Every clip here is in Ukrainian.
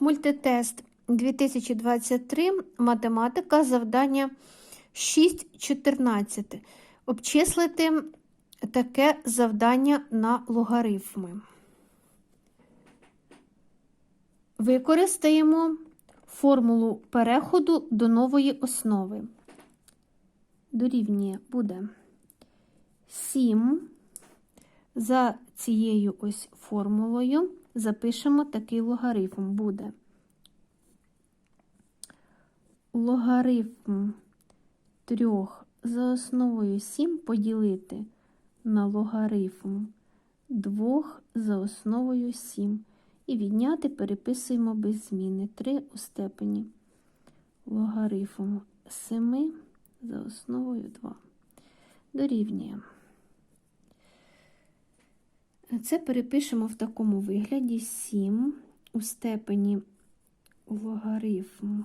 Мультитест 2023, математика, завдання 6.14. Обчислити таке завдання на логарифми. Використаємо формулу переходу до нової основи. Дорівнює буде 7. За цією ось формулою запишемо такий логарифм. Буде логарифм 3 за основою 7 поділити на логарифм 2 за основою 7. І відняти переписуємо без зміни 3 у степені логарифм 7 за основою 2. Дорівнює. Це перепишемо в такому вигляді 7 у степені логарифм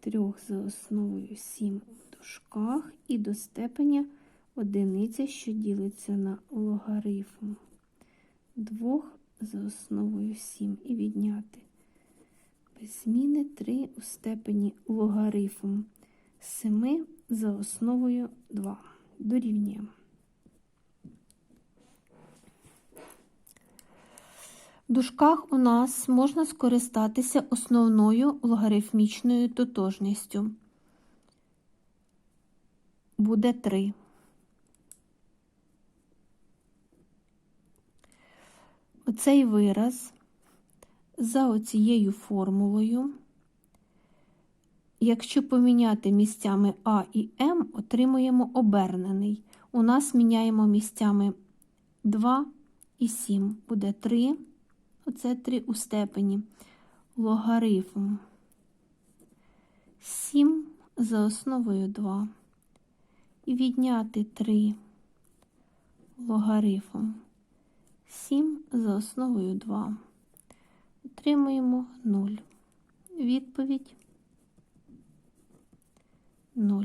3 за основою 7 в дужках і до степеня одиниця, що ділиться на логарифм 2 за основою 7 і відняти без зміни 3 у степені логарифм 7 за основою 2. Дорівнюємо. В дужках у нас можна скористатися основною логарифмічною тотожністю. Буде 3. Оцей вираз за оцією формулою, якщо поміняти місцями А і М, отримуємо обернений. У нас міняємо місцями 2 і 7. Буде 3. Оце 3 у степені. Логарифм 7 за основою 2. І відняти 3 логарифм 7 за основою 2. Отримуємо 0. Відповідь 0.